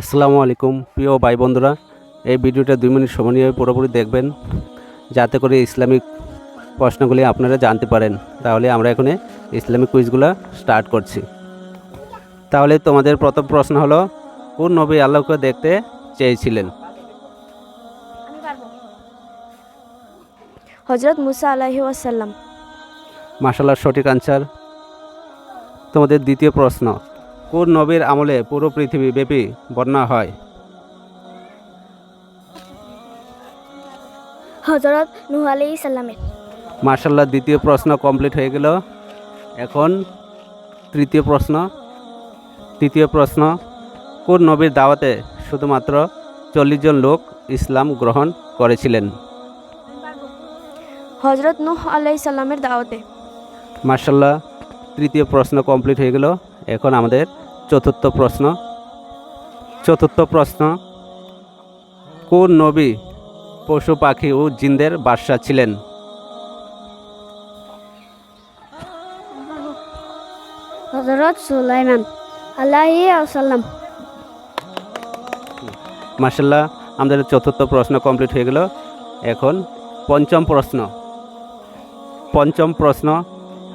আসসালামু আলাইকুম প্রিয় ভাই বন্ধুরা এই ভিডিওটা দুই মিনিট সময় নিয়ে পুরোপুরি দেখবেন যাতে করে ইসলামিক প্রশ্নগুলি আপনারা জানতে পারেন। তাহলে আমরা এখানে ইসলামিক কুইজগুলো স্টার্ট করছি। তাহলে তোমাদের প্রথম প্রশ্ন হলো কোন নবী আল্লাহকে দেখতে চেয়েছিলেন? হজরত মুসা আলাহি ওয়াসাল্লাম। মাসাল্লাহ সঠিক আনসার তোমাদের দ্বিতীয় প্রশ্ন কোন নবীর আমলে পুরো পৃথিবী ব্যাপী বন্যা হয়? হজরত নুহ আলি সাল্লামের মার্শাল্লাহ দ্বিতীয় প্রশ্ন কমপ্লিট হয়ে গেল। এখন তৃতীয় প্রশ্ন। তৃতীয় প্রশ্ন কোন নবীর দাওয়াতে শুধুমাত্র চল্লিশ জন লোক ইসলাম গ্রহণ করেছিলেন? হজরত নুহ আলাই সাল্লামের দাওয়াতে। মার্শাল্লাহ তৃতীয় প্রশ্ন কমপ্লিট হয়ে গেল। এখন আমাদের চতুর্থ প্রশ্ন। চতুর্থ প্রশ্ন কোন নবী পশু পাখি ও জিনদের বাদশা ছিলেন? হজরত সুলাইমান আলাহি আসাল্লাম মার্শাল্লাহ আমাদের চতুর্থ প্রশ্ন কমপ্লিট হয়ে গেল। এখন পঞ্চম প্রশ্ন। পঞ্চম প্রশ্ন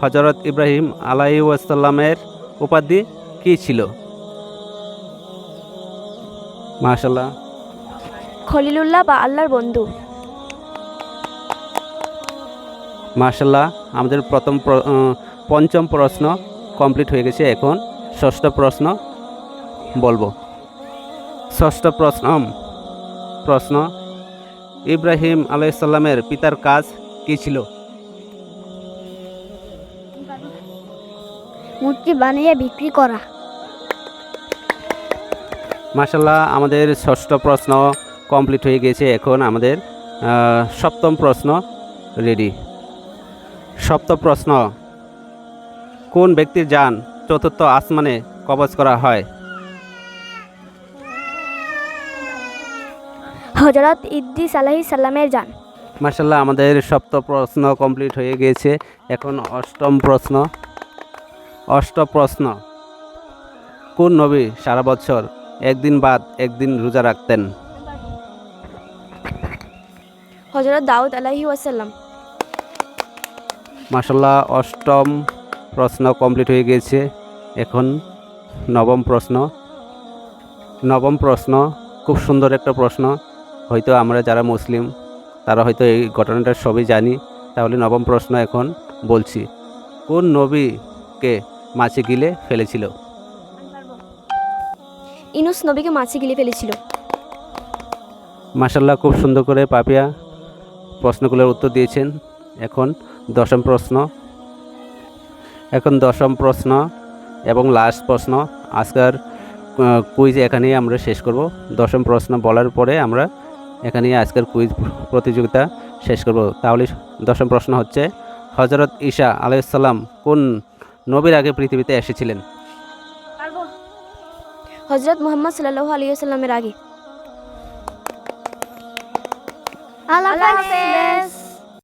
হজরত ইব্রাহিম আলাই ওয়াসাল্লামের উপাধি কী ছিল? মার্শাল্লাহ খলিলুল্লাহ বা আল্লাহর বন্ধু। মার্শাল্লাহ আমাদের প্রথম প্র- পঞ্চম প্রশ্ন কমপ্লিট হয়ে গেছে এখন। ষষ্ঠ প্রশ্ন বলব। ষষ্ঠ প্রশ্ন প্রশ্ন ইব্রাহিম আলাইসাল্লামের পিতার কাজ কী ছিল? মূর্তি বানিয়ে বিক্রি করা। মার্শাল্লাহ আমাদের ষষ্ঠ প্রশ্ন কমপ্লিট হয়ে গেছে এখন আমাদের সপ্তম প্রশ্ন রেডি সপ্তম প্রশ্ন কোন ব্যক্তির যান চতুর্থ আসমানে কবজ করা হয়? হজরত ইদ্দিস আলাহি সাল্লামের যান। মার্শাল্লাহ আমাদের সপ্তম প্রশ্ন কমপ্লিট হয়ে গিয়েছে এখন অষ্টম প্রশ্ন। অষ্টম প্রশ্ন কোন নবী সারা বছর একদিন বাদ একদিন রোজা রাখতেন? হজরত দাউদ আলাহি ওয়াসাল্লাম। মার্শাল্লাহ অষ্টম প্রশ্ন কমপ্লিট হয়ে গিয়েছে। এখন নবম প্রশ্ন। নবম প্রশ্ন খুব সুন্দর একটা প্রশ্ন। হয়তো আমরা যারা মুসলিম তারা হয়তো এই ঘটনাটা সবই জানি। তাহলে নবম প্রশ্ন এখন বলছি। কোন নবীকে মাছে গিলে ফেলেছিল। ইনুস নবীকে মাছে গিলে ফেলেছিল। মার্শাল্লাহ খুব সুন্দর করে পাপিয়া প্রশ্নগুলোর উত্তর দিয়েছেন। এখন দশম প্রশ্ন। এখন দশম প্রশ্ন এবং লাস্ট প্রশ্ন। আজকের কুইজ এখানেই আমরা শেষ করব। দশম প্রশ্ন বলার পরে আমরা এখানেই আজকের কুইজ প্রতিযোগিতা শেষ করব। তাহলে দশম প্রশ্ন হচ্ছে হজরত ঈশা আলাইসাল্লাম কোন নবীর আগে পৃথিবীতে এসেছিলেন। হজরত মোহাম্মদ সাল্লাহ আলী সাল্লামের আগে। আল্লাহ হাফেজ।